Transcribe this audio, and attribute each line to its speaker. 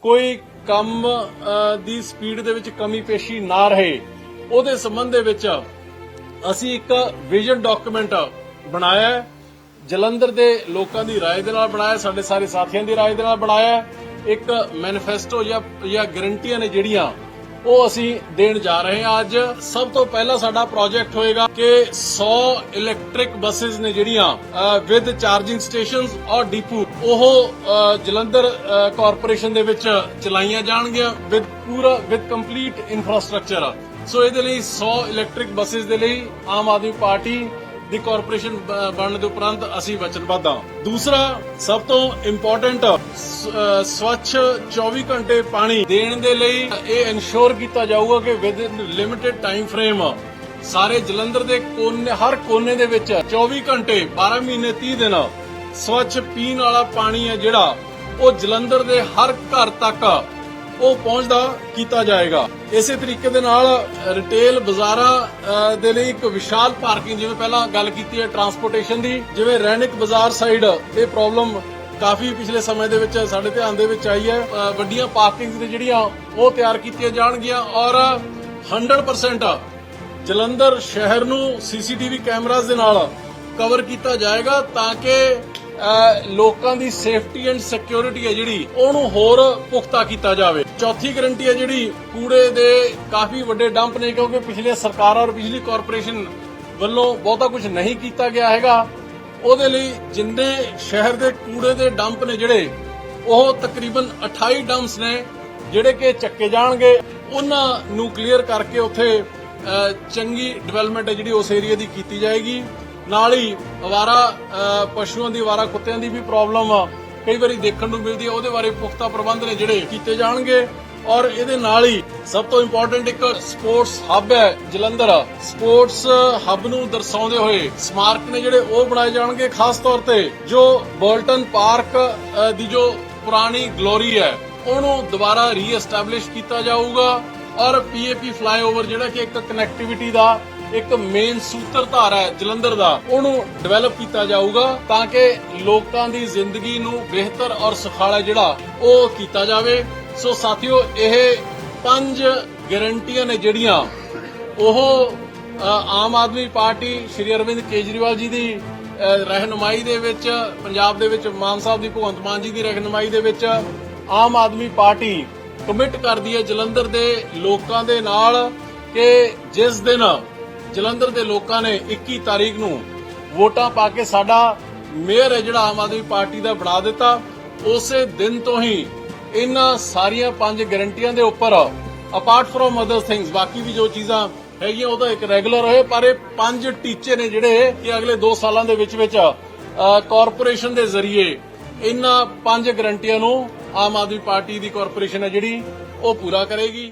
Speaker 1: ਕੋਈ ਕੰਮ ਅ, ਦੀ ਸਪੀਡ ਦੇ ਵਿੱਚ ਕਮੀ ਪੇਸ਼ੀ ਨਾ ਰਹੇ ਉਹਦੇ ਸੰਬੰਧ ਦੇ ਵਿੱਚ ਅਸੀਂ ਇੱਕ ਵਿਜ਼ਨ ਡਾਕੂਮੈਂਟ ਬਣਾਇਆ ਹੈ। ਜਲੰਧਰ ਦੇ ਲੋਕਾਂ ਦੀ رائے ਦੇ ਨਾਲ ਬਣਾਇਆ ਸਾਡੇ ਸਾਰੇ ਸਾਥੀਆਂ ਦੀ رائے ਦੇ ਨਾਲ ਬਣਾਇਆ ਹੈ। ਇੱਕ ਮੈਨੀਫੈਸਟੋ ਜਾਂ ਜਾਂ ਗਰੰਟੀਆਂ ਨੇ ਜਿਹੜੀਆਂ ਉਹ ਅਸੀਂ ਦੇਣ ਜਾ ਰਹੇ ਹਾਂ। ਅੱਜ ਸਭ ਤੋਂ ਪਹਿਲਾਂ ਸਾਡਾ ਪ੍ਰੋਜੈਕਟ ਹੋਏਗਾ ਕਿ 100 ਇਲੈਕਟ੍ਰਿਕ ਬੱਸਸ ਨੇ ਜਿਹੜੀਆਂ ਵਿਦ ਚਾਰਜਿੰਗ ਸਟੇਸ਼ਨਸ ਔਰ ਡੀਪੂ ਉਹ ਜਲੰਧਰ ਕਾਰਪੋਰੇਸ਼ਨ ਦੇ ਵਿੱਚ ਚਲਾਈਆਂ ਜਾਣਗੀਆਂ ਵਿਦ ਪੂਰਾ ਵਿਦ ਕੰਪਲੀਟ ਇਨਫਰਾਸਟ੍ਰਕਚਰ ਸੋ ਇਹਦੇ ਲਈ 100 ਇਲੈਕਟ੍ਰਿਕ ਬੱਸਸ ਦੇ ਲਈ ਆਮ ਆਦਮੀ ਪਾਰਟੀ ਦੀ ਕਾਰਪੋਰੇਸ਼ਨ ਬਣਨ ਦੇ ਉਪਰੰਤ ਅਸੀਂ ਵਚਨਬੱਧ ਹਾਂ। ਦੂਸਰਾ, ਸਭ ਤੋਂ ਇੰਪੋਰਟੈਂਟ ਸਵੱਛ 24 ਘੰਟੇ ਪਾਣੀ ਦੇਣ ਦੇ ਲਈ ਇਹ ਇਨਸ਼ੋਰ ਕੀਤਾ ਜਾਊਗਾ ਕਿ ਵਿਦ ਲਿਮਿਟਿਡ ਟਾਈਮ ਫਰੇਮ ਸਾਰੇ ਜਲੰਧਰ ਦੇ ਕੋਨੇ, ਹਰ ਕੋਨੇ ਦੇ ਵਿੱਚ 24 ਘੰਟੇ 12 ਮਹੀਨੇ 30 ਦਿਨ ਸਵੱਛ ਪੀਣ ਵਾਲਾ ਪਾਣੀ ਹੈ ਜਿਹੜਾ, ਉਹ ਜਲੰਧਰ ਦੇ ਹਰ ਘਰ ਤੱਕ ਉਹ ਪਹੁੰਚਦਾ ਕੀਤਾ ਜਾਏਗਾ। ਇਸੇ ਤਰੀਕੇ ਦੇ ਨਾਲ ਰਿਟੇਲ ਬਾਜ਼ਾਰਾਂ ਦੇ ਲਈ ਇੱਕ ਵਿਸ਼ਾਲ ਪਾਰਕਿੰਗ ਜਿਵੇਂ ਪਹਿਲਾਂ ਗੱਲ ਕੀਤੀ ਹੈ ਟਰਾਂਸਪੋਰਟੇਸ਼ਨ ਦੀ, ਜਿਵੇਂ ਰੈਨਿਕ ਬਾਜ਼ਾਰ ਸਾਈਡ ਇਹ ਪ੍ਰੋਬਲਮ ਕਾਫੀ ਪਿਛਲੇ ਸਮੇਂ ਦੇ ਵਿੱਚ ਸਾਡੇ ਧਿਆਨ ਦੇ ਵਿੱਚ ਆਈ ਹੈ। ਵੱਡੀਆਂ ਪਾਰਕਿੰਗਸ ਨੇ ਜਿਹੜੀਆਂ ਉਹ ਤਿਆਰ ਕੀਤੀਆਂ ਜਾਣਗੀਆਂ ਔਰ 100% ਜਲੰਧਰ ਸ਼ਹਿਰ ਨੂੰ ਸੀਸੀਟੀਵੀ ਕੈਮਰਾਜ਼ ਦੇ ਨਾਲ ਕਵਰ ਕੀਤਾ ਜਾਏਗਾ ਤਾਂ ਕਿ ਲੋਕਾਂ ਦੀ ਸੇਫਟੀ ਐਂਡ ਸਿਕਿਉਰਿਟੀ ਹੈ ਜਿਹੜੀ, ਉਹਨੂੰ ਹੋਰ ਪੁਖਤਾ ਕੀਤਾ ਜਾਵੇ। ਚੌਥੀ ਗਰੰਟੀ ਹੈ ਜਿਹੜੀ, ਕੂੜੇ ਦੇ ਕਾਫੀ ਵੱਡੇ ਡੰਪ ਨੇ, ਕਿਉਂਕਿ ਪਿਛਲੇ ਸਰਕਾਰਾਂ ਔਰ ਬਿਜਲੀ ਕਾਰਪੋਰੇਸ਼ਨ ਵੱਲੋਂ ਬਹੁਤਾ ਕੁਝ ਨਹੀਂ ਕੀਤਾ ਗਿਆ ਹੈਗਾ। ਉਹਦੇ ਲਈ ਜਿੰਨੇ ਸ਼ਹਿਰ ਦੇ ਕੂੜੇ ਦੇ ਡੰਪ ਨੇ ਜਿਹੜੇ, ਉਹ ਤਕਰੀਬਨ 28 ਡੰਪਸ ਨੇ, ਜਿਹੜੇ ਕਿ ਚੱਕੇ ਜਾਣਗੇ। ਉਹਨਾਂ ਨੂੰ ਕਲੀਅਰ ਕਰਕੇ ਉੱਥੇ ਚੰਗੀ ਡਿਵੈਲਪਮੈਂਟ ਹੈ ਜਿਹੜੀ ਉਸ ਏਰੀਆ ਦੀ ਕੀਤੀ ਜਾਏਗੀ। ਨਾਲ ਹੀ ਅਵਾਰਾ ਪਸ਼ੂਆਂ ਦੀ, ਅਵਾਰਾ ਕੁੱਤਿਆਂ ਦੀ ਵੀ ਪ੍ਰੋਬਲਮ ਕਈ ਵਾਰੀ ਦੇਖਣ ਨੂੰ ਮਿਲਦੀ ਹੈ ਉਹਦੇ ਬਾਰੇ ਪੁਖਤਾ ਪ੍ਰਬੰਧ ਨੇ ਜਿਹੜੇ ਕੀਤੇ ਜਾਣਗੇ। ਔਰ ਇਹਦੇ ਨਾਲ ਹੀ ਸਭ ਤੋਂ ਇੰਪੋਰਟੈਂਟ ਇੱਕ ਸਪੋਰਟਸ ਹੱਬ ਹੈ, ਜਲੰਧਰ। ਸਪੋਰਟਸ ਹੱਬ ਨੂੰ ਦਰਸਾਉਂਦੇ ਹੋਏ ਸਮਾਰਕ ਨੇ ਜਿਹੜੇ ਉਹ ਬਣਾਏ ਜਾਣਗੇ ਖਾਸ ਤੌਰ ਤੇ, ਜੋ ਬੋਲਟਨ ਪਾਰਕ ਦੀ ਜੋ ਪੁਰਾਣੀ ਗਲੋਰੀ ਹੈ, ਉਹਨੂੰ ਦੁਬਾਰਾ ਰੀਐਸਟੈਬਲਿਸ਼ ਕੀਤਾ ਜਾਊਗਾ। ਔਰ ਪੀਏਪੀ ਫਲਾਈਓਵਰ ਜਿਹੜਾ ਕਿ ਇੱਕ ਕਨੈਕਟੀਵਿਟੀ ਦਾ ਇੱਕ ਮੇਨ ਸੂਤਰਧਾਰ ਹੈ ਜਲੰਧਰ ਦਾ ਉਹਨੂੰ ਡਿਵੈਲਪ ਕੀਤਾ ਜਾਊਗਾ ਤਾਂ ਕਿ ਲੋਕਾਂ ਦੀ ਜ਼ਿੰਦਗੀ ਨੂੰ ਬਿਹਤਰ ਔਰ ਸੁਖਾਲਾ ਜਿਹੜਾ ਉਹ ਕੀਤਾ ਜਾਵੇ। ਸੋ ਸਾਥੀਓ ਇਹ ਪੰਜ ਗਾਰੰਟੀਆਂ ਨੇ ਜਿਹੜੀਆਂ ਉਹ ਆਮ ਆਦਮੀ ਪਾਰਟੀ ਸ਼੍ਰੀ ਅਰਵਿੰਦ ਕੇਜਰੀਵਾਲ ਜੀ ਦੀ ਅ, ਰਹਿਨੁਮਾਈ ਦੇ ਵਿੱਚ ਪੰਜਾਬ ਦੇ ਵਿੱਚ ਮਾਨ ਸਾਹਿਬ ਦੀ ਭਗਵੰਤ ਮਾਨ ਜੀ ਦੀ ਰਹਿਨੁਮਾਈ ਦੇ ਵਿੱਚ ਆਮ ਆਦਮੀ ਪਾਰਟੀ ਕਮਿਟ ਕਰਦੀ ਹੈ ਜਲੰਧਰ ਦੇ ਲੋਕਾਂ ਦੇ ਨਾਲ ਕਿ ਜਿਸ ਦਿਨ ਜਲੰਧਰ ਦੇ ਲੋਕਾਂ ਨੇ 21 ਤਾਰੀਖ ਨੂੰ ਵੋਟਾਂ ਪਾ ਕੇ ਸਾਡਾ ਮੇਅਰ ਹੈ ਜਿਹੜਾ ਆਮ ਆਦਮੀ ਪਾਰਟੀ ਦਾ ਬਣਾ ਦਿੱਤਾ। ਉਸੇ ਦਿਨ ਤੋਂ ਹੀ ਇਹਨਾਂ ਸਾਰੀਆਂ ਪੰਜ ਗਾਰੰਟੀਆਂ ਦੇ ਉੱਪਰ ਅਪਾਰਟ ਫਰੋਮ ਅਦਰ ਥਿੰਗਸ ਬਾਕੀ ਵੀ ਜੋ ਚੀਜ਼ਾਂ ਹੈਗੀਆਂ, ਉਹ ਤਾਂ ਇੱਕ ਰੈਗੂਲਰ ਹੋਏ, ਪਰ ਇਹ ਪੰਜ ਟੀਚੇ ਨੇ ਜਿਹੜੇ ਕਿ ਅਗਲੇ 2 ਸਾਲਾਂ ਦੇ ਵਿੱਚ ਵਿੱਚ ਕਾਰਪੋਰੇਸ਼ਨ ਦੇ ਜ਼ਰੀਏ ਇਹਨਾਂ ਪੰਜ ਗਾਰੰਟੀਆਂ ਨੂੰ ਆਮ ਆਦਮੀ ਪਾਰਟੀ ਦੀ ਕਾਰਪੋਰੇਸ਼ਨ ਹੈ ਜਿਹੜੀ, ਉਹ ਪੂਰਾ ਕਰੇਗੀ।